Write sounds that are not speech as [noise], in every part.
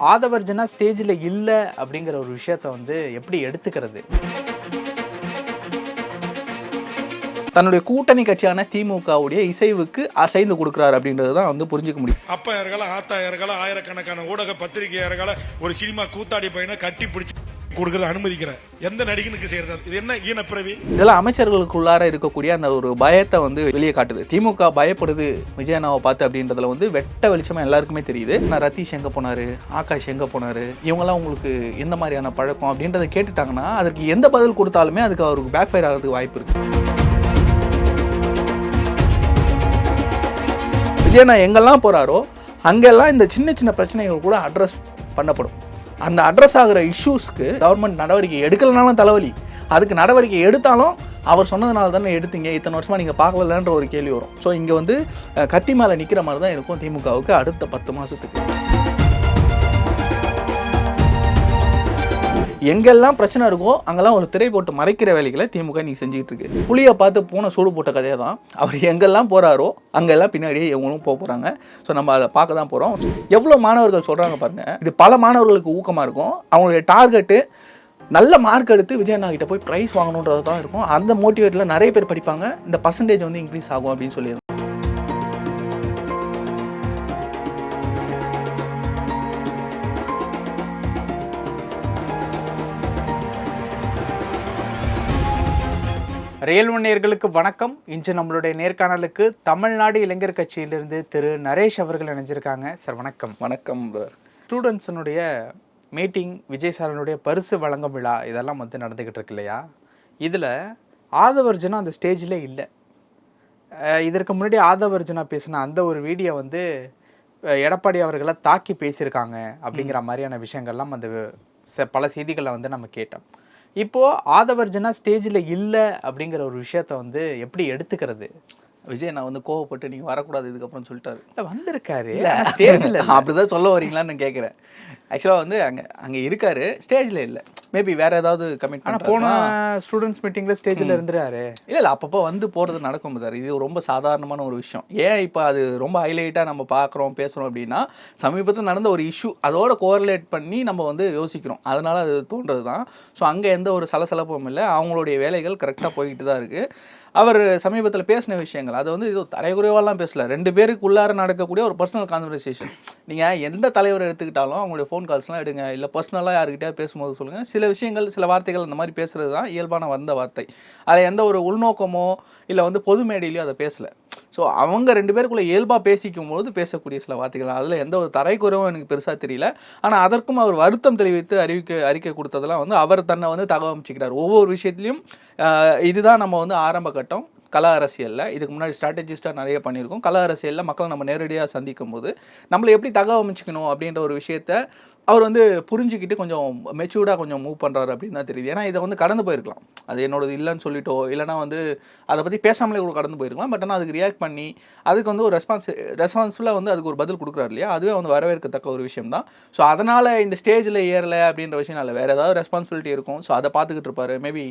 ஆதவர்ஜனா ஸ்டேஜில் இல்லை அப்படிங்கிற ஒரு விஷயத்த வந்து எப்படி எடுத்துக்கிறது? தன்னுடைய கூட்டணி கட்சியான திமுகவுடைய இசைவுக்கு அசைந்து கொடுக்குறாரு அப்படின்றது தான் வந்து புரிஞ்சுக்க முடியும். அப்பா இருக்கலாம் ஆத்தா ஆயிரக்கணக்கான ஊடக பத்திரிகை ஒரு சினிமா கூத்தாடி பையனை கட்டி பிடிச்சி கொடுக்கறது அனுமதிக்கிற எந்த நடிகனுக்கு செய்யறது? இது என்ன ஈனப்பிறவி இதெல்லாம் அமைச்சர்களுக்குள்ளார இருக்கக்கூடிய அந்த ஒரு பயத்தை வந்து வெளியே காட்டுது. திமுக பயப்படுது விஜயனாவை பார்த்து அப்படின்றதுல வந்து வெட்ட வெளிச்சமா எல்லாருக்குமே தெரியுது. நான் ரத்தீஷ் எங்க போனாரு? ஆகாஷ் எங்க போனாரு? இவங்கெல்லாம் உங்களுக்கு எந்த மாதிரியான பழக்கம் அப்படின்றத கேட்டுட்டாங்கன்னா அதுக்கு எந்த பதில் கொடுத்தாலுமே அதுக்கு அவருக்கு பேக் ஃபயர் ஆகிறதுக்கு வாய்ப்பு இருக்கு. விஜயனா எங்கெல்லாம் போறாரோ அங்கெல்லாம் இந்த சின்ன சின்ன பிரச்சனைகள் கூட அட்ரஸ் பண்ணப்படும். அந்த அட்ரஸ் ஆகிற இஷ்யூஸ்க்கு கவர்மெண்ட் நடவடிக்கை எடுக்கலனாலும் தலைவலி. அதுக்கு நடவடிக்கை எடுத்தாலும் அவர் சொன்னதுனால தானே எடுத்தீங்க இத்தனை வருஷமாக நீங்கள் பார்க்கலன்ற ஒரு கேள்வி வரும். ஸோ இங்கே வந்து கத்தி மேலே நிற்கிற மாதிரி தான் இருக்கும் திமுகவுக்கு அடுத்த பத்து மாதத்துக்கு எங்கெல்லாம் பிரச்சனை இருக்கோ அங்கெல்லாம் ஒரு திரை போட்டு மறைக்கிற வேலைகளை திமுக நீ செஞ்சுக்கிட்டு இருக்கு. புளியை பார்த்து பூனை சூடு போட்ட கதையை தான் அவர் எங்கெல்லாம் போறாரோ அங்கெல்லாம் பின்னாடியே இவங்களும் போக போறாங்க. ஸோ நம்ம அதை பார்க்க தான் போறோம். எவ்வளோ மாணவர்கள் சொல்றாங்க பாருங்க. இது பல மாணவர்களுக்கு ஊக்கமா இருக்கும். அவங்களுடைய டார்கெட்டு நல்ல மார்க் எடுத்து விஜயண்ணா கிட்ட போய் ப்ரைஸ் வாங்கணுன்றது தான் இருக்கும். அந்த மோட்டிவேட்டில் நிறைய பேர் படிப்பாங்க. இந்த பர்சன்டேஜ் வந்து இன்க்ரீஸ் ஆகும் அப்படின்னு சொல்லி ரியல் நேயர்களுக்கு வணக்கம். இன்று நம்மளுடைய நேர்காணலுக்கு தமிழ்நாடு இளைஞர் கட்சியிலிருந்து திரு நரேஷ் அவர்கள் இணைஞ்சிருக்காங்க. சார் வணக்கம். வணக்கம் ஸ்டூடெண்ட்ஸினுடைய மீட்டிங் விஜய் சாரனுடைய பரிசு வழங்கும் விழா இதெல்லாம் வந்து நடந்துக்கிட்டு இருக்கு இல்லையா? இதில் ஆதவர்ஜுனா அந்த ஸ்டேஜில் இல்லை. இதற்கு முன்னாடி ஆதவர்ஜுனா பேசின அந்த ஒரு வீடியோ வந்து எடப்பாடி அவர்களை தாக்கி பேசியிருக்காங்க அப்படிங்கிற மாதிரியான விஷயங்கள்லாம் அந்த பல செய்திகளை வந்து நம்ம கேட்டோம். இப்போ ஆதவர்ஜனா ஸ்டேஜில் இல்லை அப்படிங்கிற ஒரு விஷயத்த வந்து எப்படி எடுத்துக்கிறது? விஜய் நான் வந்து கோவப்பட்டு நீங்க வரக்கூடாது இதுக்கப்புறம் சொல்லிட்டாரு. இல்ல வந்திருக்காரு. ஸ்டேஜில் [laughs] அப்படிதான் சொல்ல வரீங்களான்னு கேட்குறேன் ஆக்சுவலாக வந்து அங்கே அங்கே இருக்காரு. ஸ்டேஜில் இல்லை. மேபி வேற ஏதாவது கமிட் ஆனா போன ஸ்டூடெண்ட்ஸ் மீட்டிங்ல ஸ்டேஜ்ல இருந்துறாரு. இல்லை இல்லை. அப்பப்போ வந்து போகிறது நடக்கும் சார் இது ரொம்ப சாதாரணமான ஒரு விஷயம். ஏன் இப்போ அது ரொம்ப ஹைலைட்டாக நம்ம பார்க்குறோம் பேசுகிறோம் அப்படின்னா சமீபத்தில் நடந்த ஒரு இஷ்யூ அதோட கோரிலேட் பண்ணி நம்ம வந்து யோசிக்கிறோம். அதனால அது தோன்றது தான் ஸோ அங்கே எந்த ஒரு சலசலப்பும் இல்லை. அவங்களுடைய வேலைகள் கரெக்டாக போய்கிட்டு தான் இருக்குது அவர் சமீபத்தில் பேசின விஷயங்கள். அது வந்து இது தரைக்குறைவாலாம் பேசல. ரெண்டு பேருக்கு உள்ளார நடக்கக்கூடிய ஒரு பர்சனல் கான்வர்சேஷன் நீங்கள் எந்த தலைவர் எடுத்துக்கிட்டாலும் அவங்களுடைய ஃபோன் கால்ஸ்லாம் எடுங்க. இல்லை பர்சனலாக யாருக்கிட்டே பேசும்போது சொல்லுங்கள் சில விஷயங்கள் சில வார்த்தைகள் அந்த மாதிரி பேசுறது தான் இயல்பான வந்த வார்த்தை. அதில் எந்த ஒரு உள்நோக்கமோ இல்லை வந்து பொது மேடையிலையோ அதை பேசலை. ஸோ அவங்க ரெண்டு பேருக்குள்ளே இயல்பாக பேசிக்கும் போது பேசக்கூடிய சில வார்த்தைகள் அதில் எந்த ஒரு தரைக்குறவும் எனக்கு பெருசாக தெரியல. ஆனால் அதற்கும் அவர் வருத்தம் தெரிவித்து அறிவிக்க அறிக்கை கொடுத்ததெல்லாம் வந்து அவர் தன்னை வந்து தகவமைச்சிக்கிறார் ஒவ்வொரு விஷயத்துலையும் இதுதான் நம்ம வந்து ஆரம்ப கட்டம். கல அரசியலில் இதுக்கு முன்னாடி ஸ்ட்ராட்டஜிஸ்ட்டாக நிறைய பண்ணியிருக்கோம். கல அரசியலில் மக்களை நம்ம நேரடியாக சந்திக்கும் போது நம்மளை எப்படி தகவமைச்சிக்கணும் அப்படின்ற ஒரு விஷயத்த அவர் வந்து புரிஞ்சுக்கிட்டு கொஞ்சம் மெச்சூர்டாக கொஞ்சம் மூவ் பண்ணுறாரு அப்படின்னு தான் தெரியுது. ஏன்னா இதை வந்து கடந்து போயிருக்கலாம். அது என்னோடது இல்லைன்னு சொல்லிட்டோ இல்லைனா வந்து அதை பற்றி பேசாமலே கூட கடந்து போயிருக்கலாம். பட் ஆனால் அதுக்கு ரியாக்ட் பண்ணி அதுக்கு வந்து ஒரு ரெஸ்பான்ஸ் ரெஸ்பான்சிபிளாக வந்து அதுக்கு ஒரு பதில் கொடுக்குறாரு இல்லையா? அதுவே வந்து வரவேற்கத்தக்க ஒரு விஷயம் தான். ஸோ அதனால் இந்த ஸ்டேஜில் ஏறலை அப்படின்ற விஷயம் இல்லை. வேறு ஏதாவது ரெஸ்பான்சிபிலிட்டி இருக்கும். ஸோ அதை பார்த்துக்கிட்டு இருப்பாரு. மேபி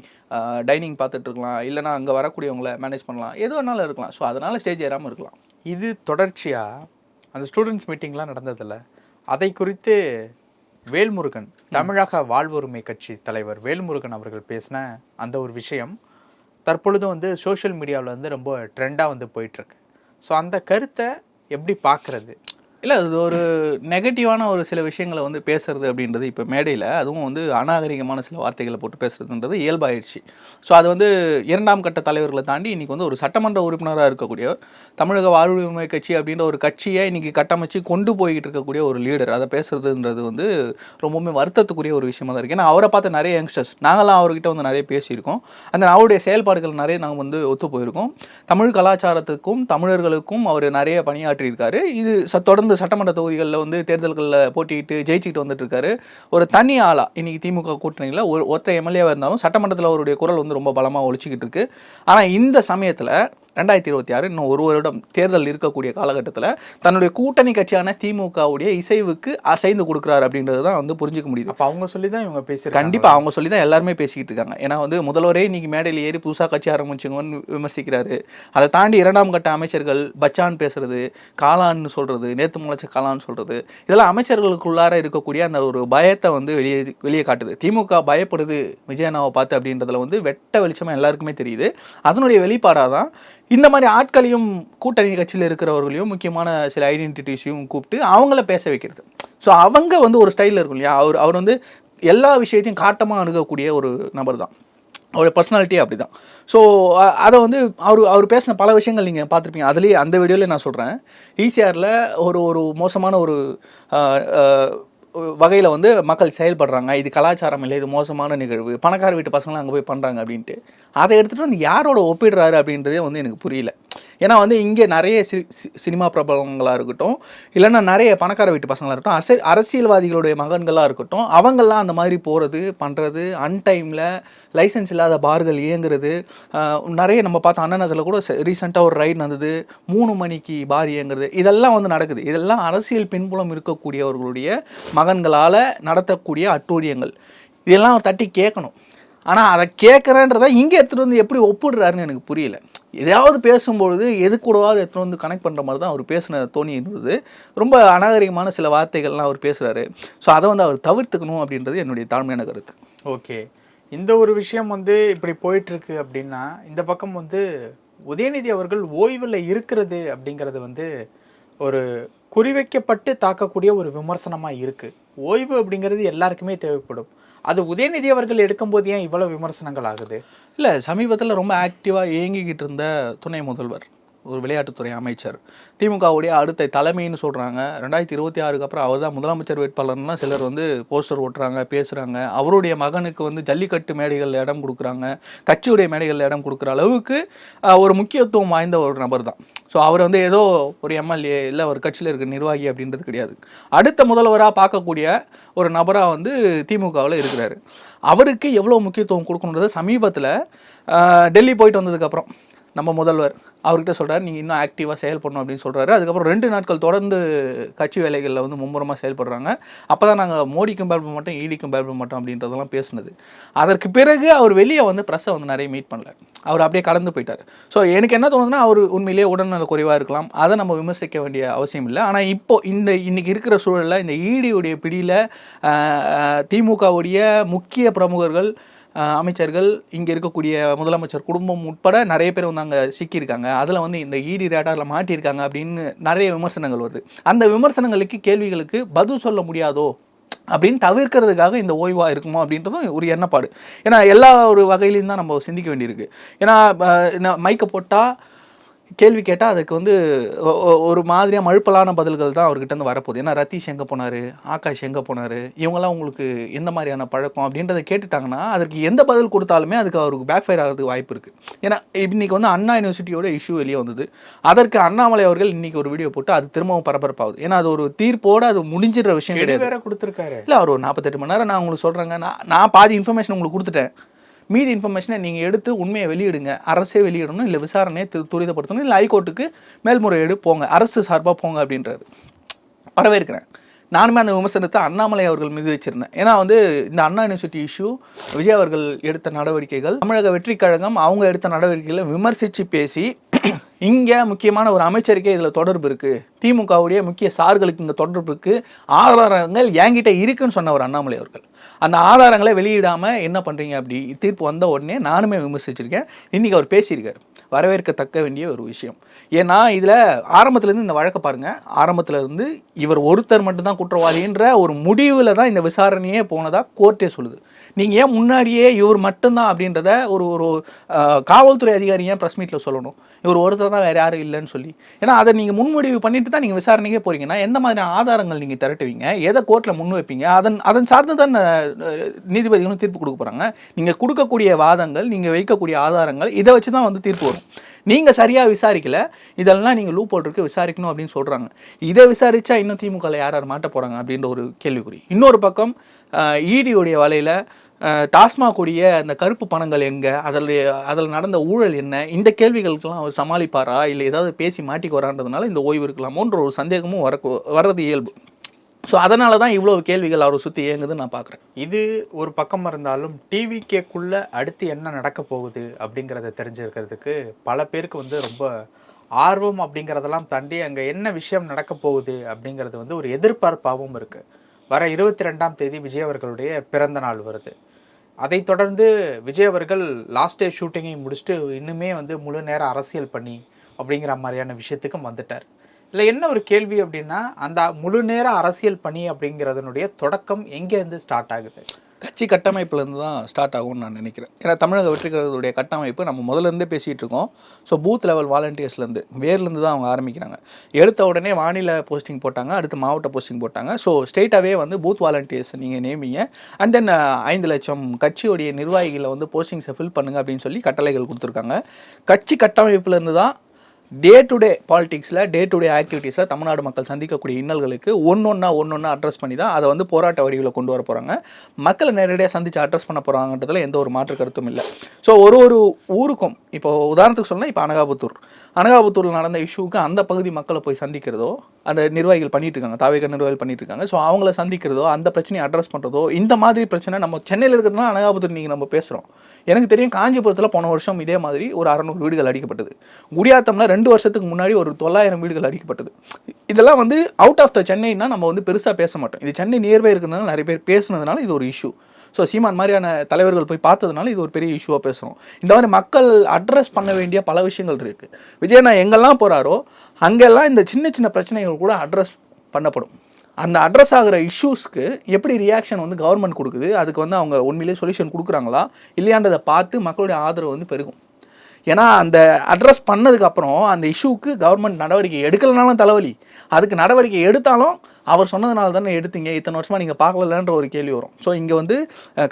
டைனிங் பார்த்துட்டு இருக்கலாம். இல்லைனா அங்கே வரக்கூடியவங்களை மேனேஜ் பண்ணலாம். எது வேணாலும் இருக்கலாம். ஸோ அதனால் ஸ்டேஜ் ஏறாமல் இருக்கலாம். இது தொடர்ச்சியாக அந்த ஸ்டூடெண்ட்ஸ் மீட்டிங்லாம் நடந்ததில்ல அதை குறித்து வேல்முருகன் தமிழக வாழ்வுரிமை கட்சி தலைவர் வேல்முருகன் அவர்கள் பேசின அந்த ஒரு விஷயம் தற்பொழுது வந்து சோஷியல் மீடியாவில் வந்து ரொம்ப ட்ரெண்டாக வந்து போயிட்டுருக்கு ஸோ அந்த கருத்தை எப்படி பார்க்குறது? இல்லை அது ஒரு நெகட்டிவான ஒரு சில விஷயங்களை வந்து பேசுறது அப்படின்றது இப்போ மேடையில் அதுவும் வந்து அநாகரிகமான சில வார்த்தைகளை போட்டு பேசுறதுன்றது இயல்பாயிடுச்சு. ஸோ அது வந்து இரண்டாம் கட்ட தலைவர்களை தாண்டி இன்னைக்கு வந்து ஒரு சட்டமன்ற உறுப்பினராக இருக்கக்கூடிய தமிழக வாழ்வுரிமை கட்சி அப்படின்ற ஒரு கட்சியை இன்னைக்கு கட்டமைச்சு கொண்டு போய்கிட்டு இருக்கக்கூடிய ஒரு லீடர் அதை பேசுறதுன்றது வந்து ரொம்பவுமே வருத்தத்துக்குரிய ஒரு விஷயமா தான் இருக்குது ஏன்னா அவரை பார்த்த நிறைய யங்ஸ்டர்ஸ் நாங்களாம் அவர்கிட்ட வந்து நிறைய பேசியிருக்கோம். அந்த அவருடைய செயல்பாடுகள் நிறைய நாங்கள் வந்து ஒத்து போயிருக்கோம். தமிழ் கலாச்சாரத்துக்கும் தமிழர்களுக்கும் அவர் நிறைய பணியாற்றியிருக்காரு. இது தொடர்ந்து தொடர்ந்து சட்டமன்ற தொகுதிகளில் வந்து தேர்தல்களில் போட்டியிட்டு ஜெயிச்சுக்கிட்டு வந்துட்டு இருக்காரு ஒரு தனி ஆளா இன்னைக்கு திமுக கூட்டணியில் ஒரு ஒற்றை எம்எல்ஏவாக இருந்தாலும் சட்டமன்றத்தில் அவருடைய குரல் வந்து ரொம்ப பலமாக ஒழிச்சிக்கிட்டு இருக்கு. ஆனால் இந்த சமயத்தில் ரெண்டாயிரத்தி இருபத்தி ஆறு இன்னும் ஒரு வருடம் தேர்தல் இருக்கக்கூடிய காலகட்டத்தில் தன்னுடைய கூட்டணி கட்சியான திமுகவுடைய இசைவுக்கு அசைந்து கொடுக்குறாரு அப்படின்றது தான் வந்து புரிஞ்சுக்க முடியுது. அப்ப அவங்க சொல்லி தான் இவங்க பேசுறாங்க கண்டிப்பா அவங்க சொல்லி தான் எல்லாருமே பேசிக்கிட்டு இருக்காங்க. ஏன்னா வந்து முதல்வரே இன்னைக்கு மேடையில் ஏறி புதுசா கட்சி ஆரம்பிச்சுங்கன்னு விமர்சிக்கிறாரு. அதை தாண்டி இரண்டாம் கட்ட அமைச்சர்கள் பச்சான் பேசுறது காளான்னு சொல்றது நேத்து முளைச்ச காளான்னு சொல்றது இதெல்லாம் அமைச்சர்களுக்குள்ளார இருக்கக்கூடிய அந்த ஒரு பயத்தை வந்து வெளியே வெளியே காட்டுது. திமுக பயப்படுது விஜயனாவை பார்த்து அப்படின்றதுல வந்து வெட்ட வெளிச்சமா எல்லாருக்குமே தெரியுது. அதனுடைய வெளிப்பாடாக தான் இந்த மாதிரி ஆட்களையும் கூட்டணி கட்சியில் இருக்கிறவர்களையும் முக்கியமான சில ஐடென்டிட்டிஸையும் கூப்பிட்டு அவங்கள பேச வைக்கிறது. ஸோ அவங்க வந்து ஒரு ஸ்டைலில் இருக்கும் இல்லையா? அவர் அவர் வந்து எல்லா விஷயத்தையும் காட்டமாக அணுகக்கூடிய ஒரு நபர் தான். அவருடைய பர்சனாலிட்டி அப்படி தான் ஸோ அதை வந்து அவர் அவர் பேசின பல விஷயங்கள் நீங்கள் பார்த்துருப்பீங்க. அதுலேயே அந்த வீடியோவில் நான் சொல்கிறேன் ஈசிஆரில் ஒரு ஒரு மோசமான ஒரு வகையில் வந்து மக்கள் செயல்படுறாங்க. இது கலாச்சாரம் இல்லை இது மோசமான நிகழ்வு. பணக்கார வீட்டு பசங்களாம் அங்கே போய் பண்ணுறாங்க அப்படின்ட்டு. அதை எடுத்துகிட்டு வந்து யாரோட ஒப்பிடுறாரு அப்படின்றதே வந்து எனக்கு புரியல. ஏன்னா வந்து இங்கே நிறைய சி சி- சினிமா பிரபலங்களாக இருக்கட்டும் இல்லைன்னா நிறைய பணக்கார வீட்டு பசங்களாக இருக்கட்டும் அசை அரசியல்வாதிகளுடைய மகன்களாக இருக்கட்டும் அவங்கெல்லாம் அந்த மாதிரி போகிறது பண்ணுறது அன்டைமில் லைசன்ஸ் இல்லாத பார்கள் இயங்குறது நிறைய நம்ம பார்த்தோம் அண்ணநகரில் கூட ரீசெண்டாக ஒரு ரைடு நடந்தது மூணு மணிக்கு பார் இயங்குறது இதெல்லாம் வந்து நடக்குது. இதெல்லாம் அரசியல் பின்புலம் இருக்கக்கூடியவர்களுடைய மகன்களால் நடத்தக்கூடிய அட்டூழியங்கள். இதெல்லாம் அவர் தட்டி கேட்கணும். ஆனால் அதை கேட்குறேன்றத இங்கே எடுத்துகிட்டு வந்து எப்படி ஒப்பிடுறாருன்னு எனக்கு புரியல. எதையாவது பேசும்பொழுது எது கூடவாவது எடுத்துகிட்டு வந்து கனெக்ட் பண்ணுற மாதிரி தான் அவர் பேசின தோணி இருந்தது. ரொம்ப அநாகரிகமான சில வார்த்தைகள்லாம் அவர் பேசுகிறாரு ஸோ அதை வந்து அவர் தவிர்த்துக்கணும் அப்படின்றது என்னுடைய தாழ்மையான கருத்து. ஓகே. இந்த ஒரு விஷயம் வந்து இப்படி போயிட்டுருக்கு அப்படின்னா இந்த பக்கம் வந்து உதயநிதி அவர்கள் ஓய்வில் இருக்கிறது அப்படிங்கிறது வந்து ஒரு குறிவைக்கப்பட்டு தாக்கக்கூடிய ஒரு விமர்சனமாக இருக்குது ஓய்வு அப்படிங்கிறது எல்லாருக்குமே தேவைப்படும். அது உதயநிதி அவர்கள் எடுக்கும்போது ஏன் இவ்வளவு விமர்சனங்கள் ஆகுது? இல்லை சமீபத்தில் ரொம்ப ஆக்டிவாக இயங்கிக்கிட்டு இருந்த துணை முதல்வர். ஒரு விளையாட்டுத்துறை அமைச்சர். திமுகவுடைய அடுத்த தலைமைன்னு சொல்கிறாங்க ரெண்டாயிரத்தி இருபத்தி ஆறுக்கு அப்புறம் அவர் தான் முதலமைச்சர் வேட்பாளர்னா சிலர் வந்து போஸ்டர் ஓட்டுறாங்க பேசுகிறாங்க அவருடைய மகனுக்கு வந்து ஜல்லிக்கட்டு மேடைகளில் இடம் கொடுக்குறாங்க. கட்சியுடைய மேடைகளில் இடம் கொடுக்குற அளவுக்கு ஒரு முக்கியத்துவம் வாய்ந்த ஒரு நபர் தான். ஸோ அவர் வந்து ஏதோ ஒரு எம்எல்ஏ இல்லை ஒரு கட்சியில் இருக்க நிர்வாகி அப்படின்றது கிடையாது. அடுத்த முதல்வராக பார்க்கக்கூடிய ஒரு நபராக வந்து திமுகவில் இருக்கிறாரு. அவருக்கு எவ்வளோ முக்கியத்துவம் கொடுக்கணுன்றது சமீபத்தில் டெல்லி போயிட்டு வந்ததுக்கப்புறம் நம்ம முதல்வர் அவர்கிட்ட சொல்கிறார் நீங்கள் இன்னும் ஆக்டிவாக செயல்படணும் அப்படின்னு சொல்கிறாரு அதுக்கப்புறம் ரெண்டு நாட்கள் தொடர்ந்து கட்சி வேலைகளில் வந்து மும்முரமாக செயல்படுறாங்க. அப்போ தான் நாங்கள் மோடிக்கும் பயப்பட மாட்டோம் ஈடிக்கும் பயப்பட மாட்டோம் அப்படின்றதெல்லாம் பேசினது. அதற்கு பிறகு அவர் வெளியே வந்து ப்ரெஸ்ஸை வந்து நிறைய மீட் பண்ணல. அவர் அப்படியே கடந்து போயிட்டார். ஸோ எனக்கு என்ன தோணுதுன்னா அவர் உண்மையிலேயே உடல்நல குறைவாக இருக்கலாம். அதை நம்ம விமர்சிக்க வேண்டிய அவசியம் இல்லை. ஆனால் இப்போ இந்த இன்றைக்கி இருக்கிற சூழலில் இந்த ஈடியுடைய பிடியில் திமுகவுடைய முக்கிய பிரமுகர்கள் அமைச்சர்கள் இங்கே இருக்கக்கூடிய முதலமைச்சர் குடும்பம் உட்பட நிறைய பேர் வந்து அங்கே சிக்கியிருக்காங்க. அதில் வந்து இந்த ஈடி ரேடாரில் மாட்டியிருக்காங்க அப்படின்னு நிறைய விமர்சனங்கள் வருது. அந்த விமர்சனங்களுக்கு கேள்விகளுக்கு பதில் சொல்ல முடியாதோ? அப்படின்னு தவிர்க்கிறதுக்காக இந்த ஓய்வாக இருக்குமோ? அப்படின்றதும் ஒரு எண்ணப்பாடு. ஏன்னா எல்லா ஒரு வகையிலையும் தான் நம்ம சிந்திக்க வேண்டியிருக்கு. ஏன்னா மைக்கை போட்டால் கேள்வி கேட்டால் அதுக்கு வந்து ஒரு மாதிரியாக மழுப்பலான பதில்கள் தான் அவர்கிட்ட இருந்து வரப்போகுது. ஏன்னா ரத்தீஷ் எங்கே போனார்? ஆகாஷ் எங்கே போனார்? இவங்கெல்லாம் உங்களுக்கு எந்த மாதிரியான பழக்கம்? அப்படின்றத கேட்டுட்டாங்கன்னா அதற்கு எந்த பதில் கொடுத்தாலுமே அதுக்கு அவருக்கு பேக் ஃபயர் ஆகிறதுக்கு வாய்ப்பு இருக்குது ஏன்னா இன்னைக்கு வந்து அண்ணா யூனிவர்சிட்டியோட இஷ்யூ வெளியே வந்தது. அதற்கு அண்ணாமலை அவர்கள் இன்னைக்கு ஒரு வீடியோ போட்டு அது திரும்பவும் பரபரப்பாகுது. ஏன்னா அது ஒரு தீர்ப்போட அது முடிஞ்சிடுற விஷயம் கெடு கிடையாது. கொடுத்துருக்காரு. இல்லை அவர் ஒரு நாற்பத்தெட்டு மணி நேரம் நான் உங்களுக்கு சொல்கிறேங்க நான் நான் பாதி இன்ஃபர்மேஷன் உங்களுக்கு கொடுத்துட்டேன். மீதி இன்ஃபர்மேஷனை நீங்கள் எடுத்து உண்மையை வெளியிடுங்க. அரசே வெளியிடணும் இல்லை விசாரணையை துரிதப்படுத்தணும் இல்லை ஹைகோர்ட்டுக்கு மேல்முறையீடு போங்க. அரசு சார்பாக போங்க அப்படின்றாரு. வரவேற்கிறேன். நானுமே அந்த விமர்சனத்தை அண்ணாமலை அவர்கள் மீது வச்சிருந்தேன். ஏன்னா வந்து இந்த அண்ணா யூனிவர்சிட்டி இஷ்யூ விஜய் அவர்கள் எடுத்த நடவடிக்கைகள் தமிழக வெற்றி கழகம் அவங்க எடுத்த நடவடிக்கைகளை விமர்சித்து பேசி இங்கே முக்கியமான ஒரு அமைச்சருக்கே இதில் தொடர்பு இருக்குது திமுகவுடைய முக்கிய சார்களுக்கு இங்கே தொடர்புக்கு ஆதாரங்கள் என்கிட்ட இருக்குன்னு சொன்னவர் அண்ணாமலை அவர்கள். அந்த ஆதாரங்களை வெளியிடாமல் என்ன பண்ணுறீங்க அப்படி? தீர்ப்பு வந்த உடனே நானுமே விமர்சிச்சிருக்கேன். இன்றைக்கி அவர் பேசியிருக்கார். வரவேற்கத்தக்க வேண்டிய ஒரு விஷயம். ஏன்னா இதில் ஆரம்பத்துலேருந்து இந்த வழக்கை பாருங்கள் ஆரம்பத்துலேருந்து இவர் ஒருத்தர் மட்டும்தான் குற்றவாளின்ற ஒரு முடிவில் தான் இந்த விசாரணையே போனதாக கோர்ட்டே சொல்லுது. நீங்கள் ஏன் முன்னாடியே இவர் மட்டும்தான் அப்படின்றத ஒரு ஒரு காவல்துறை அதிகாரி ஏன் ப்ரெஸ் மீட்டில் சொல்லணும்? இவர் ஒருத்தர் தான் வேறு யாரும் இல்லைன்னு சொல்லி. ஏன்னா அதை நீங்கள் முன்முடிவு பண்ணிட்டு தான் நீங்கள் விசாரணைக்கே போறீங்கன்னா எந்த மாதிரியான ஆதாரங்கள் நீங்கள் திரட்டுவீங்க? எதை கோர்ட்டில் முன் வைப்பீங்க? அதன் அதன் சார்ந்து தான் நீதிபதிகளும் தீர்ப்பு கொடுக்க போகிறாங்க நீங்கள் கொடுக்கக்கூடிய வாதங்கள் நீங்கள் வைக்கக்கூடிய ஆதாரங்கள் இதை வச்சு தான் வந்து தீர்ப்பு வரும். நீங்கள் சரியாக விசாரிக்கல இதெல்லாம் நீங்கள் லூப் போட்டிருக்கு விசாரிக்கணும் அப்படின்னு சொல்கிறாங்க இதை விசாரிச்சா இன்னும் திமுகவில் யார் யார் மாட்ட போகிறாங்க அப்படின்ற ஒரு கேள்விக்குறி. இன்னொரு பக்கம் ஈடியோடைய வலையில் டாஸ்மாக் உடைய அந்த கருப்பு பணங்கள் எங்கே? அதில் அதில் நடந்த ஊழல் என்ன? இந்த கேள்விகளுக்கெல்லாம் அவர் சமாளிப்பாரா? இல்லை ஏதாவது பேசி மாட்டிக்கு வரான்றதுனால இந்த ஓய்வு இருக்கலாமோன்ற ஒரு சந்தேகமும் வர வர்றது இயல்பு. ஸோ அதனால தான் இவ்வளோ கேள்விகள் அவரை சுற்றி இயங்குதுன்னு நான் பார்க்குறேன். இது ஒரு பக்கம் இருந்தாலும் டிவிக்கேக்குள்ளே அடுத்து என்ன நடக்க போகுது அப்படிங்கிறத தெரிஞ்சிருக்கிறதுக்கு பல பேருக்கு வந்து ரொம்ப ஆர்வம் அப்படிங்கிறதெல்லாம் தாண்டி அங்கே என்ன விஷயம் நடக்க போகுது அப்படிங்கிறது வந்து ஒரு எதிர்பார்ப்பாகவும் இருக்குது வர இருபத்தி ரெண்டாம் தேதி விஜய் அவர்களுடைய பிறந்த நாள் வருது. அதைத் தொடர்ந்து விஜய் அவர்கள் லாஸ்ட் டே ஷூட்டிங்கை முடிச்சுட்டு இன்னுமே வந்து முழு நேர அரசியல் பண்ணி அப்படிங்கிற மாதிரியான விஷயத்துக்கும் வந்துட்டார். இல்லை என்ன ஒரு கேள்வி அப்படின்னா அந்த முழு நேர அரசியல் பணி அப்படிங்கிறதனுடைய தொடக்கம் எங்கேருந்து ஸ்டார்ட் ஆகுது? கட்சி கட்டமைப்புலேருந்து தான் ஸ்டார்ட் ஆகும்னு நான் நினைக்கிறேன். ஏன்னா தமிழக வெற்றிகளுடைய கட்டமைப்பு நம்ம முதல்லருந்தே பேசிகிட்டு இருக்கோம். ஸோ பூத் லெவல் வாலண்டியர்ஸ்லேருந்து வேர்லேருந்து தான் அவங்க ஆரம்பிக்கிறாங்க. எடுத்த உடனே மாநில போஸ்டிங் போட்டாங்க அடுத்து மாவட்ட போஸ்டிங் போட்டாங்க. ஸோ ஸ்டேட்டாகவே வந்து பூத் வாலண்டியர்ஸ் நீங்கள் நேமிங்க. அண்ட் தென் ஐந்து லட்சம் கட்சியுடைய நிர்வாகிகளை வந்து போஸ்டிங்ஸை ஃபில் பண்ணுங்க அப்படின்னு சொல்லி கட்டளைகள் கொடுத்துருக்காங்க. கட்சி கட்டமைப்புலேருந்து தான் டே டு டே பாலிடிக்ஸில் டே டு டே ஆக்டிவிட்டீஸில் தமிழ்நாடு மக்கள் சந்திக்கக்கூடிய இன்னல்களுக்கு ஒன்று ஒன்றா ஒன்று ஒன்றா அட்ரஸ் பண்ணி தான் அதை வந்து போராட்ட வடிவில் கொண்டு வர போகிறாங்க மக்களை நேரடியாக சந்தித்து அட்ரஸ் பண்ண போகிறாங்கன்றதுல எந்த ஒரு மாற்று கருத்தும் இல்லை. ஸோ ஒரு ஒரு ஊருக்கும் இப்போ உதாரணத்துக்கு சொல்லலாம் இப்போ அனகாபுத்தூர். அனகாபுத்தூரில் நடந்த இஷ்யூக்கு அந்த பகுதி மக்களை போய் சந்திக்கிறதோ அந்த நிர்வாகிகள் பண்ணிட்டு இருக்காங்க தாவேக நிர்வாகிகள் பண்ணிட்டு இருக்காங்க. ஸோ அவங்கள சந்திக்கிறதோ அந்த பிரச்சனையை அட்ரஸ் பண்ணுறதோ இந்த மாதிரி பிரச்சனை நம்ம சென்னையில் இருக்கிறதுனால அனகாபுத்தூர் நீங்கள் நம்ம பேசுகிறோம் எனக்கு தெரியும் காஞ்சிபுரத்தில் போன வருஷம் இதே மாதிரி ஒரு அறநூறு வீடுகள் அடிக்கப்பட்டது. குடியாத்தம்ல ரெண்டு ரெண்டு வருஷத்துக்கு முன்னாடி ஒரு தொள்ளாயிரம் வீடுகள் அடிக்கப்பட்டது இதெல்லாம் வந்து அவுட் ஆஃப் த சென்னைனா நம்ம வந்து பெருசாக பேச மாட்டோம். இது சென்னை நியர்பை இருக்கிறதுனால நிறைய பேர் பேசுனதுனால இது ஒரு இஷ்யூ ஸோ சீமான் மாதிரியான தலைவர்கள் போய் பார்த்ததுனால இது ஒரு பெரிய இஷ்யூவாக பேசுகிறோம் இந்த மாதிரி மக்கள் அட்ரஸ் பண்ண வேண்டிய பல விஷயங்கள் இருக்குது விஜய் நான் எங்கெல்லாம் போகிறாரோ அங்கெல்லாம் இந்த சின்ன சின்ன பிரச்சனைகள் கூட அட்ரஸ் பண்ணப்படும். அந்த அட்ரஸ் ஆகிற இஷ்யூஸ்க்கு எப்படி ரியாக்ஷன் வந்து கவர்மெண்ட் கொடுக்குது? அதுக்கு வந்து அவங்க உண்மையிலேயே சொல்யூஷன் கொடுக்குறாங்களா? இல்லையான்றதை பார்த்து மக்களுடைய ஆதரவு வந்து பெருகும். ஏன்னா அந்த அட்ரஸ் பண்ணதுக்கப்புறம் அந்த இஷ்யூக்கு கவர்மெண்ட் நடவடிக்கை எடுக்கலனாலும் தலைவலி. அதுக்கு நடவடிக்கை எடுத்தாலும் அவர் சொன்னதுனால தானே எடுத்தீங்க இத்தனை வருஷமாக நீங்கள் பார்க்கலன்ற ஒரு கேள்வி வரும். ஸோ இங்கே வந்து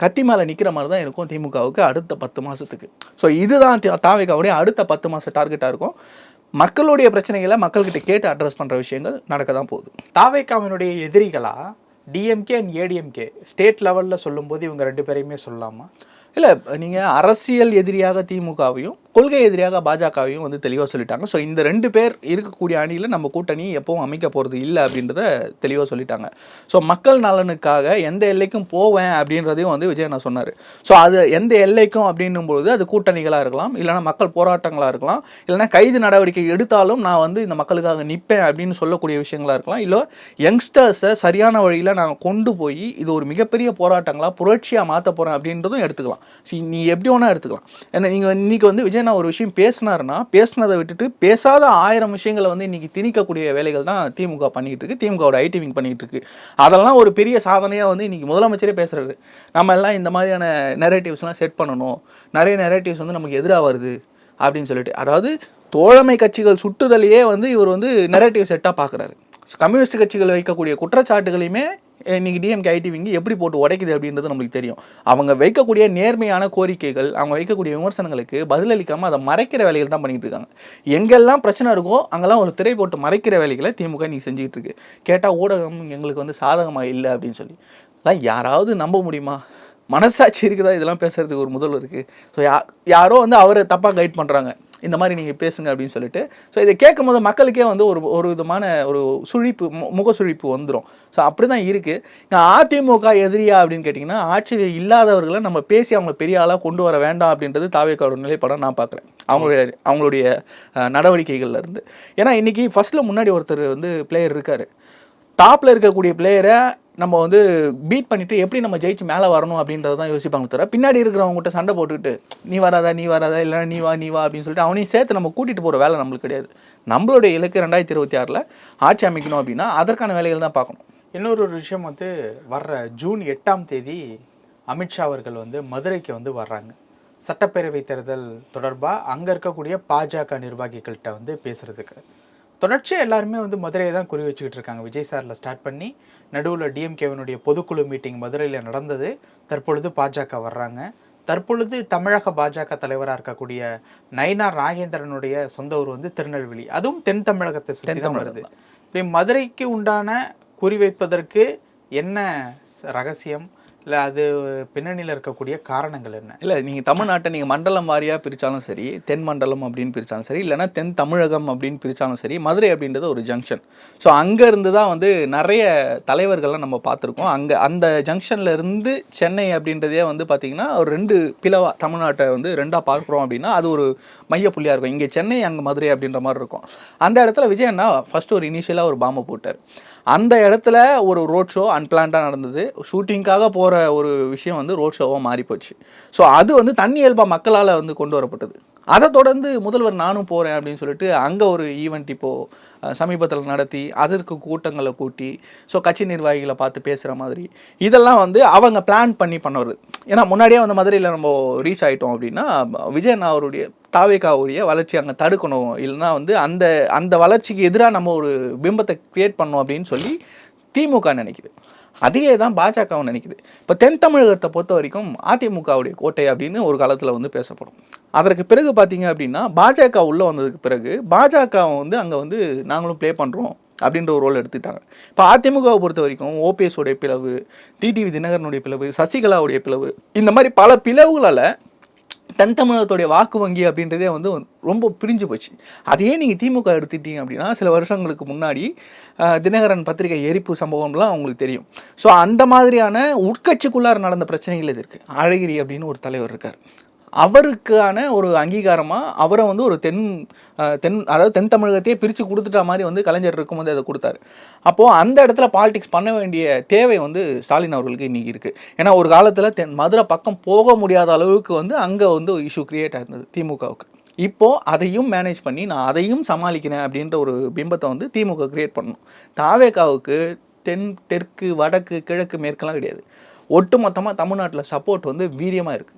கத்தி மேலே நிற்கிற மாதிரி தான் இருக்கும் திமுகவுக்கு அடுத்த பத்து மாதத்துக்கு ஸோ இதுதான் தாவிகாவுடைய அடுத்த பத்து மாத டார்கெட்டாக இருக்கும். மக்களுடைய பிரச்சனைகளை மக்கள்கிட்ட கேட்டு அட்ரஸ் பண்ணுற விஷயங்கள் நடக்க தான் போகுது தாவேக்காவினுடைய எதிரிகளாக டிஎம்கே அண்ட் ஏடிஎம்கே ஸ்டேட் லெவலில் சொல்லும்போது இவங்க ரெண்டு பேரையுமே சொல்லலாமா? இல்லை நீங்கள் அரசியல் எதிரியாக திமுகவையும் கொள்கை எதிரியாக பாஜகவையும் வந்து தெளிவாக சொல்லிட்டாங்க. ஸோ இந்த ரெண்டு பேர் இருக்கக்கூடிய அணியில் நம்ம கூட்டணி எப்பவும் அமைக்க போகிறது இல்லை அப்படின்றத தெளிவாக சொல்லிட்டாங்க. ஸோ மக்கள் நலனுக்காக எந்த எல்லைக்கும் போவேன் அப்படின்றதையும் வந்து விஜய் நான் சொன்னார். ஸோ அது எந்த எல்லைக்கும் அப்படின்னும் பொழுது அது கூட்டணிகளாக இருக்கலாம் இல்லைனா மக்கள் போராட்டங்களாக இருக்கலாம் இல்லைனா கைது நடவடிக்கை எடுத்தாலும் நான் வந்து இந்த மக்களுக்காக நிற்பேன் அப்படின்னு சொல்லக்கூடிய விஷயங்களா இருக்கலாம் இல்லை யங்ஸ்டர்ஸை சரியான வழியில் நான் கொண்டு போய் இது ஒரு மிகப்பெரிய போராட்டங்களா புரட்சியாக மாற்ற போகிறேன் அப்படின்றதும் எடுத்துக்கலாம். சி நீ எப்படி வேணால் எடுத்துக்கலாம். ஏன்னா நீங்கள் இன்றைக்கி வந்து விஜய் நான் ஒரு விஷயம் பேசினாருன்னா பேசினதை விட்டுட்டு பேசாத ஆயிரம் விஷயங்களை வந்து இன்றைக்கி திணிக்கக்கூடிய வேலைகள் தான் திமுக பண்ணிக்கிட்டு இருக்கு. திமுகவோட ஐடி விங் பண்ணிகிட்டு இருக்கு. அதெல்லாம் ஒரு பெரிய சாதனையாக வந்து இன்றைக்கி முதலமைச்சரே பேசுறாரு. நம்ம எல்லாம் இந்த மாதிரியான நெரேட்டிவ்ஸ்லாம் செட் பண்ணணும். நிறைய நெரேட்டிவ்ஸ் வந்து நமக்கு எதிராக வருது அப்படின்னு சொல்லிட்டு. அதாவது தோழமை கட்சிகள் சுட்டுதலையே வந்து இவர் வந்து நெரேட்டிவ் செட்டாக பார்க்குறாரு கம்யூனிஸ்ட் கட்சிகள் வைக்கக்கூடிய குற்றச்சாட்டுகளையுமே இன்னைக்கு டிஎம்கே ஐடி விங்கி எப்படி போட்டு உடைக்குது அப்படின்றது நம்மளுக்கு தெரியும். அவங்க வைக்கக்கூடிய நேர்மையான கோரிக்கைகள் அவங்க வைக்கக்கூடிய விமர்சனங்களுக்கு பதிலளிக்காமல் அதை மறைக்கிற வேலைகள் தான் பண்ணிட்டு இருக்காங்க. எங்கெல்லாம் பிரச்சனை இருக்கோ அங்கெல்லாம் ஒரு திரை போட்டு மறைக்கிற வேலைகளை திமுக இன்னைக்கு செஞ்சுக்கிட்டு இருக்கு. கேட்டால் ஊடகம் எங்களுக்கு வந்து சாதகமாக இல்லை அப்படின்னு சொல்லி. அதெல்லாம் யாராவது நம்ப முடியுமா? மனசாட்சி இருக்குதா? இதெல்லாம் பேசுறதுக்கு ஒரு முதல்வருக்கு ஸோ யா யாரோ வந்து அவரை தப்பாக கைட் பண்ணுறாங்க இந்த மாதிரி நீங்கள் பேசுங்க அப்படின்னு சொல்லிட்டு. ஸோ இதை கேட்கும் போது மக்களுக்கே வந்து ஒரு ஒரு விதமான ஒரு சுழிப்பு மு- முக சுழிப்பு வந்துடும் ஸோ அப்படி தான் இருக்குது இங்கே அதிமுக எதிரியா அப்படின்னு கேட்டிங்கன்னா ஆட்சியில் இல்லாதவர்களை நம்ம பேசி அவங்கள பெரிய ஆளாக கொண்டு வர வேண்டாம் அப்படின்றது தாவேக்காரோட நிலைப்படம் நான் பார்க்குறேன். அவங்களுடைய அவங்களுடைய நடவடிக்கைகள்லேருந்து நடவடிக்கைகள்ல இருந்து. ஏன்னா இன்னைக்கு ஃபஸ்ட்டில் முன்னாடி ஒருத்தர் வந்து பிளேயர் இருக்கார். டாப்பில் இருக்கக்கூடிய பிளேயரை நம்ம வந்து பீட் பண்ணிட்டு எப்படி நம்ம ஜெயிச்சு மேலே வரணும் அப்படின்றத தான் யோசிப்பாங்க தவிர பின்னாடி இருக்கிறவங்ககிட்ட சண்டை போட்டுக்கிட்டு நீ வராதா நீ வராதா இல்லை நீ வா நீ வா அப்படின்னு சொல்லிட்டு அவனையும் சேர்த்து நம்ம கூட்டிகிட்டு போகிற வேலை நம்மளுக்கு கிடையாது. நம்மளுடைய இலக்கு ரெண்டாயிரத்தி இருபத்தி ஆறில் ஆட்சி அமைக்கணும் அப்படின்னா அதற்கான வேலைகள் தான் பார்க்கணும். இன்னொரு ஒரு விஷயம் வந்து வர்ற ஜூன் எட்டாம் தேதி அமித்ஷா அவர்கள் வந்து மதுரைக்கு வந்து வர்றாங்க. சட்டப்பேரவை தேர்தல் தொடர்பாக அங்கே இருக்கக்கூடிய பாஜக நிர்வாகிகள்கிட்ட வந்து பேசுகிறதுக்கு தொடர்ச்சியாக எல்லாருமே வந்து மதுரையை தான் குறி வச்சுக்கிட்டு இருக்காங்க. விஜய் சாரில் ஸ்டார்ட் பண்ணி நடுவில் டிஎம்கேவினுடைய பொதுக்குழு மீட்டிங் மதுரையில் நடந்தது. தற்பொழுது பாஜக வர்றாங்க. தற்பொழுது தமிழக பாஜக தலைவராக இருக்கக்கூடிய நயினார் நாகேந்திரனுடைய சொந்த ஊர் வந்து திருநெல்வேலி. அதுவும் தென் தமிழகத்தை சுற்றி தான் வருது. இப்படி மதுரைக்கு உண்டான குறிவைப்பதற்கு என்ன ரகசியம்? இல்லை அது பின்னணியில் இருக்கக்கூடிய காரணங்கள் என்ன? இல்லை நீங்கள் தமிழ்நாட்டை நீங்கள் மண்டலம் வாரியாக பிரித்தாலும் சரி தென் மண்டலம் அப்படின்னு பிரித்தாலும் சரி இல்லைனா தென் தமிழகம் அப்படின்னு பிரித்தாலும் சரி மதுரை அப்படின்றது ஒரு ஜங்ஷன் ஸோ அங்கேருந்து தான் வந்து நிறைய தலைவர்கள்லாம் நம்ம பார்த்துருக்கோம். அங்கே அந்த ஜங்ஷன்ல இருந்து சென்னை அப்படின்றதே வந்து பார்த்திங்கன்னா ஒரு ரெண்டு பிளவாக தமிழ்நாட்டை வந்து ரெண்டாக பார்க்குறோம் அப்படின்னா அது ஒரு மைய புள்ளியாக இருக்கும். இங்கே சென்னை அங்கே மதுரை அப்படின்ற மாதிரி இருக்கும். அந்த இடத்துல விஜய் ஃபஸ்ட்டு ஒரு இனிஷியலாக ஒரு பாம்பை போட்டார். அந்த இடத்துல ஒரு ரோட் ஷோ அன்பிளான்டாக நடந்தது. ஷூட்டிங்காக போகிற ஒரு விஷயம் வந்து ரோட் ஷோவாக மாறி போச்சு ஸோ அது வந்து தண்ணி இயல்பாக மக்களால் வந்து கொண்டு வரப்பட்டது. அதை தொடர்ந்து முதல்வர் நானும் போகிறேன் அப்படின்னு சொல்லிட்டு அங்கே ஒரு ஈவெண்ட் இப்போது சமீபத்தில் நடத்தி அதற்கு கூட்டங்களை கூட்டி ஸோ கட்சி நிர்வாகிகளை பார்த்து பேசுகிற மாதிரி. இதெல்லாம் வந்து அவங்க பிளான் பண்ணி பண்ணுறது ஏன்னா முன்னாடியே வந்து மதுரையில் நம்ம ரீச் ஆகிட்டோம் அப்படின்னா விஜயன் அவருடைய தாவேக்காவுடைய வளர்ச்சி அங்கே தடுக்கணும். இல்லைன்னா வந்து அந்த அந்த வளர்ச்சிக்கு எதிராக நம்ம ஒரு பிம்பத்தை க்ரியேட் பண்ணோம் அப்படின்னு சொல்லி திமுக நினைக்குது. அதே தான் பாஜகவும் நினைக்குது. இப்போ தென் தமிழகத்தை பொறுத்த வரைக்கும் அதிமுகவுடைய கோட்டை அப்படின்னு ஒரு காலத்தில் வந்து பேசப்படும். அதற்கு பிறகு பார்த்தீங்க அப்படின்னா பாஜக உள்ளே வந்ததுக்கு பிறகு பாஜக வந்து அங்கே வந்து நாங்களும் ப்ளே பண்ணுறோம் அப்படின்ற ஒரு ரோல் எடுத்துட்டாங்க. இப்போ அதிமுகவை பொறுத்த வரைக்கும் ஓபிஎஸ் உடைய பிளவு டிடிவி தினகரனுடைய பிளவு சசிகலாவுடைய பிளவு இந்த மாதிரி பல பிளவுகளால் தன் தமிழகத்துடைய வாக்கு வங்கி அப்படின்றதே வந்து ரொம்ப பிரிஞ்சு போச்சு. அதையே நீங்கள் திமுக எடுத்துட்டீங்க அப்படின்னா சில வருஷங்களுக்கு முன்னாடி தினகரன் பத்திரிகை எரிப்பு சம்பவம்லாம் அவங்களுக்கு தெரியும். ஸோ அந்த மாதிரியான உட்கட்சிக்குள்ளார நடந்த பிரச்சனைகள் இது இருக்குது அழகிரி அப்படின்னு ஒரு தலைவர் இருக்கார். அவருக்கான ஒரு அங்கீகாரமாக அவரை வந்து ஒரு தென் தென் அதாவது தென் தமிழகத்தையே பிரித்து கொடுத்துட்ட மாதிரி வந்து கலைஞர் இருக்கும்போது அதை கொடுத்தாரு. அப்போது அந்த இடத்துல பாலிடிக்ஸ் பண்ண வேண்டிய தேவை வந்து ஸ்டாலின் அவர்களுக்கு இன்றைக்கி இருக்குது ஏன்னா ஒரு காலத்தில் தென் மதுரை பக்கம் போக முடியாத அளவுக்கு வந்து அங்கே வந்து இஷ்யூ கிரியேட் ஆயிருந்தது திமுகவுக்கு. இப்போது அதையும் மேனேஜ் பண்ணி நான் அதையும் சமாளிக்கிறேன் அப்படின்ற ஒரு பிம்பத்தை வந்து திமுக கிரியேட் பண்ணணும். தாவேகாவுக்கு தென் தெற்கு வடக்கு கிழக்கு மேற்கெல்லாம் கிடையாது. ஒட்டுமொத்தமாக தமிழ்நாட்டில் சப்போர்ட் வந்து வீரியமாக இருக்குது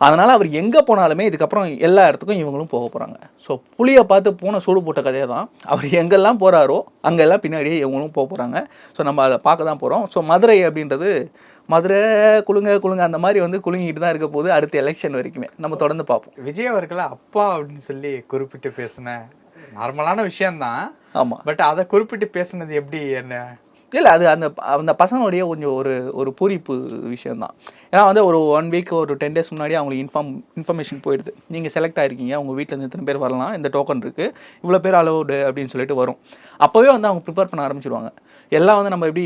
அதனால் அவர் எங்கே போனாலுமே இதுக்கப்புறம் எல்லா இடத்துக்கும் இவங்களும் போக போகிறாங்க ஸோ புளியை பார்த்து பூனை சூடு போட்ட கதையை தான் அவர் எங்கெல்லாம் போகிறாரோ அங்கெல்லாம் பின்னாடியே இவங்களும் போக போகிறாங்க ஸோ நம்ம அதை பார்க்க தான் போகிறோம் ஸோ மதுரை அப்படின்றது மதுரை குலுங்க குலுங்க அந்த மாதிரி வந்து குலுங்கிட்டு தான் இருக்க போகுது அடுத்த எலெக்ஷன் வரைக்குமே. நம்ம தொடர்ந்து பார்ப்போம். விஜய் அவர்களை அப்பா அப்படின்னு சொல்லி குறிப்பிட்டு பேசின நார்மலான விஷயம்தான். ஆமாம் பட் அதை குறிப்பிட்டு பேசுனது எப்படி என்ன? இல்லை அது அந்த அந்த பசங்களுடைய கொஞ்சம் ஒரு ஒரு பூரிப்பு விஷயம்தான். ஏன்னா வந்து ஒரு ஒன் வீக் ஒரு டென் டேஸ் முன்னாடி அவங்களுக்கு இன்ஃபார்ம் இன்ஃபர்மேஷன் போயிடுது. நீங்கள் செலக்ட் ஆகிருக்கீங்க உங்கள் வீட்டில் இருந்து இத்தனை பேர் வரலாம் இந்த டோக்கன் இருக்குது இவ்வளோ பேர் அலோடு அப்படின்னு சொல்லிட்டு வரும். அப்போவே வந்து அவங்க ப்ரிப்பேர் பண்ண ஆரம்பிச்சிருவாங்க. எல்லாம் வந்து நம்ம எப்படி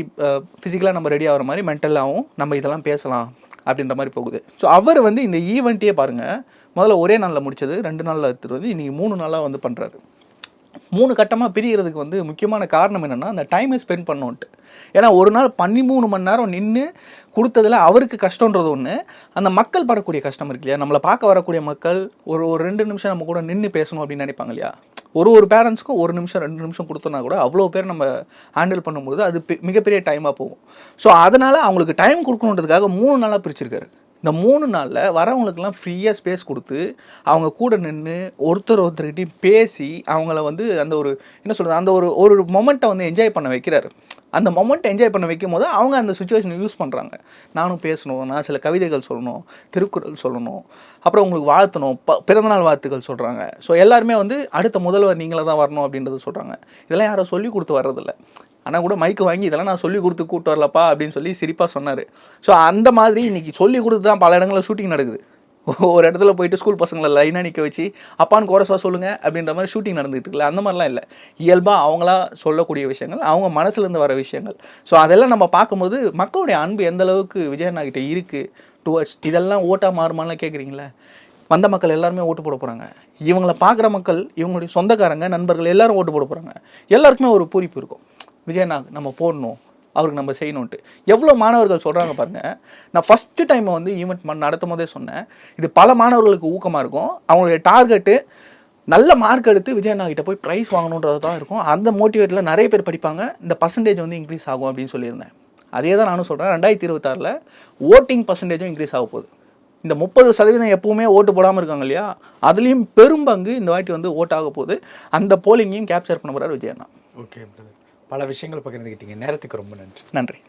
ஃபிசிக்கலாக நம்ம ரெடி ஆகிற மாதிரி மென்டலாகவும் நம்ம இதெல்லாம் பேசலாம் அப்படின்ற மாதிரி போகுது. ஸோ அவர் வந்து இந்த ஈவெண்ட்டையே பாருங்கள் முதல்ல ஒரே நாளில் முடிச்சது ரெண்டு நாளில் எடுத்துகிட்டு வந்து இன்றைக்கி மூணு நாளாக வந்து பண்ணுறாரு மூணு கட்டமாக பிரிகிறதுக்கு வந்து முக்கியமான காரணம் என்னென்னா அந்த டைமை ஸ்பெண்ட் பண்ணோன்ட்டு. ஏன்னா ஒரு நாள் பன்னிமூணு மணி நேரம் நின்று கொடுத்ததுல அவருக்கு கஷ்டன்றது ஒன்று அந்த மக்கள் படக்கூடிய கஷ்டம் இருக்கு இல்லையா? நம்மளை பார்க்க வரக்கூடிய மக்கள் ஒரு ஒரு ரெண்டு நிமிஷம் நம்ம கூட நின்று பேசணும் அப்படின்னு நினைப்பாங்க இல்லையா? ஒரு ஒரு பேரண்ட்ஸ்க்கும் ஒரு நிமிஷம் ரெண்டு நிமிஷம் கொடுத்தோன்னா கூட அவ்வளோ பேர் நம்ம ஹேண்டில் பண்ணும்போது அது மிகப்பெரிய டைமாக போகும். ஸோ அதனால் அவங்களுக்கு டைம் கொடுக்கணுன்றதுக்காக மூணு நாளாக பிரிச்சிருக்காரு. இந்த மூணு நாளில் வரவங்களுக்கெல்லாம் ஃப்ரீயாக ஸ்பேஸ் கொடுத்து அவங்க கூட நின்று ஒருத்தர் ஒருத்தர்கிட்டையும் பேசி அவங்கள வந்து அந்த ஒரு என்ன சொல்கிறது அந்த ஒரு ஒரு மொமெண்ட்டை வந்து என்ஜாய் பண்ண வைக்கிறாரு. அந்த மொமெண்ட் என்ஜாய் பண்ண வைக்கும் போது அவங்க அந்த சுச்சுவேஷனை யூஸ் பண்ணுறாங்க நானும் பேசணும் நான் சில கவிதைகள் சொல்லணும் திருக்குறள் சொல்லணும் அப்புறம் உங்களுக்கு வாழ்த்தணும் ப பிறந்தநாள் வாழ்த்துக்கள் சொல்கிறாங்க ஸோ எல்லாருமே வந்து அடுத்த முதல்வர் நீங்களே தான் வரணும் அப்படின்றத சொல்கிறாங்க இதெல்லாம் யாரும் சொல்லி கொடுத்து வர்றதில்ல. ஆனால் கூட மைக்கு வாங்கி இதெல்லாம் நான் சொல்லி கொடுத்து கூட்டு வரலப்பா அப்படின்னு சொல்லி சிரிப்பாக சொன்னார். ஸோ அந்த மாதிரி இன்றைக்கி சொல்லி கொடுத்து தான் பல இடங்களில் ஷூட்டிங் நடக்குது. ஒரு இடத்துல போயிட்டு ஸ்கூல் பசங்களை லைனாக நிற்க வச்சு அப்பான்னு கோரஸாக சொல்லுங்கள் அப்படின்ற மாதிரி ஷூட்டிங் நடந்துகிட்டு இருக்குல்ல அந்த மாதிரிலாம் இல்லை. இயல்பாக அவங்களா சொல்லக்கூடிய விஷயங்கள் அவங்க மனசுலேருந்து வர விஷயங்கள். ஸோ அதெல்லாம் நம்ம பார்க்கும்போது மக்களுடைய அன்பு எந்த அளவுக்கு விஜயண்ணா கிட்டே இருக்குது டுவர்ட்ஸ் இதெல்லாம் ஓட்டாக மாறுமான்லாம் கேட்குறீங்களா வந்த மக்கள் எல்லாருமே ஓட்டு போட போகிறாங்க இவங்களை பார்க்குற மக்கள் இவங்களுடைய சொந்தக்காரங்க நண்பர்கள் எல்லாரும் ஓட்டு போட போகிறாங்க எல்லாருக்குமே ஒரு பூரிப்பு இருக்கும். விஜயண்ணா நம்ம போடணும் அவருக்கு நம்ம செய்யணுன்ட்டு எவ்வளோ மாணவர்கள் சொல்கிறாங்க பாருங்கள் நான் ஃபஸ்ட்டு டைம் வந்து ஈவெண்ட் நடத்தும் போதே சொன்னேன். இது பல மாணவர்களுக்கு ஊக்கமாக இருக்கும். அவங்களுடைய டார்கெட்டு நல்ல மார்க் எடுத்து விஜயண்ணா கிட்ட போய் ப்ரைஸ் வாங்கணுன்றது தான் இருக்கும். அந்த மோட்டிவேட்டில் நிறைய பேர் படிப்பாங்க. இந்த பர்சன்டேஜ் வந்து இன்க்ரீஸ் ஆகும் அப்படின்னு சொல்லியிருந்தேன். அதே தான் நானும் சொல்கிறேன் ரெண்டாயிரத்தி இருபத்தாறில் ஓட்டிங் பர்சன்டேஜும் இன்க்ரீஸ் ஆக போகுது. இந்த முப்பது சதவீதம் எப்பவுமே ஓட்டு போடாமல் இருக்காங்க இல்லையா? அதுலேயும் பெரும்பங்கு இந்த வாட்டி வந்து ஓட்டாக போகுது. அந்த போலிங்கையும் கேப்சர் பண்ண போகிறார் விஜயண்ணா ஓகே பல விஷயங்கள் பகிர்ந்துக்கிட்டீங்க நேரத்துக்கு ரொம்ப நன்றி. நன்றி.